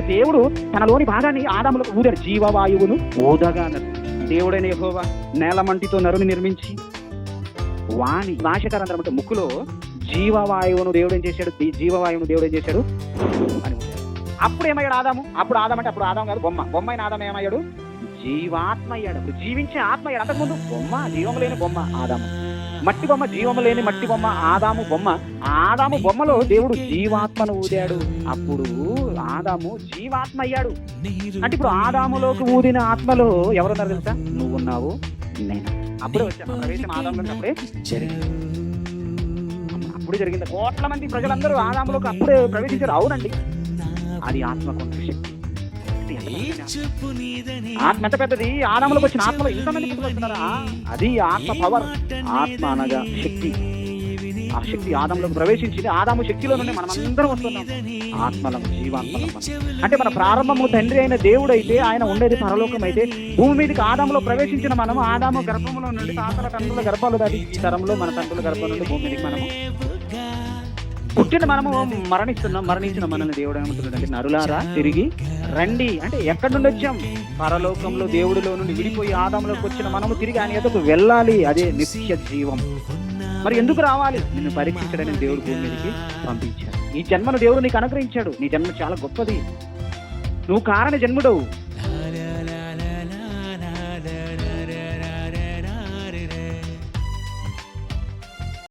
అప్పుడు దేవుడు తనలోని భాగాన్ని ఆదాములకు ఊదాడు. జీవవాయువును ఊదగా దేవుడైన యహోవా నేలమంటితో నరుని నిర్మించి వాణి నాశకరంధ్రం అంటే ముక్కులో జీవవాయువును దేవుడు ఏం చేశాడు? జీవవాయువును దేవుడు ఏం చేశాడు? అని అప్పుడు ఏమయ్యాడు ఆదాము? అప్పుడు ఆదాం అంటే అప్పుడు ఆదాం కాదు బొమ్మ. బొమ్మ అయిన ఆదాం ఏమయ్యాడు? జీవాత్మ అయ్యాడు. అప్పుడు జీవించే ఆత్మ అయ్యాడు. అంతకుముందు బొమ్మ జీవము లేని బొమ్మ ఆదాము. మట్టి బొమ్మ జీవము లేని మట్టి బొమ్మ ఆదాము బొమ్మ. ఆదాము బొమ్మలో దేవుడు జీవాత్మను ఊదాడు. అప్పుడు ఆదాము జీవాత్మ అయ్యాడు అంటే ఇప్పుడు ఆదాములోకి ఊదిన ఆత్మలో ఎవరున్నారు తెలుసా? నువ్వు ఉన్నావు నేను. అప్పుడే వచ్చాను. ప్రవేశం ఆదాములోకి జరిగింది. అప్పుడు జరిగింది. కోట్ల మంది ప్రజలందరూ ఆదాములోకి అప్పుడే ప్రవేశించారు. అవునండి. అది ఆత్మకు ఉన్న శక్తి. ఆత్మ ఎంత పెద్దది? ఆదాములకు వచ్చిన ఆత్మలో ఇంతమంది అది ఆత్మ పవర్ ఆత్మ అనగా శక్తి. ఆ శక్తి ఆదంలోకి ప్రవేశించింది. ఆదాము శక్తిలో నుండి మనం అందరం వస్తున్నాం ఆత్మలం జీవాత్మలం. అంటే మన ప్రారంభము తండ్రి అయిన దేవుడు అయితే ఆయన ఉండేది పరలోకం అయితే భూమి మీదకి ఆదాములో ప్రవేశించిన మనం ఆదాము గర్భంలో నుండి తాతల తండ్రుల గర్భాలు దాటి ఈ తరంలో మన తండ్రుల గర్భం నుండి భూమి మీదకి మనము పుట్టిన మనము మరణిస్తున్నాం మరణించిన మనల్ని దేవుడు ఏమంటున్నాడు నరులారా తిరిగి రండి. అంటే ఎక్కడి నుండి వచ్చాం? పరలోకంలో దేవుడిలో నుండి విడిపోయి ఆదాంలోకి వచ్చిన మనము తిరిగి ఆయన ఎదుకు వెళ్ళాలి. అదే నిత్య జీవం. మరి ఎందుకు రావాలి? నిన్ను పరీక్షించడానికి దేవుడు భూమి మీదకి పంపించాడు. ఈ జన్మను దేవుడు నీకు అనుగ్రహించాడు. నీ జన్మ చాలా గొప్పది. నువ్వు కారణ జన్ముడవు.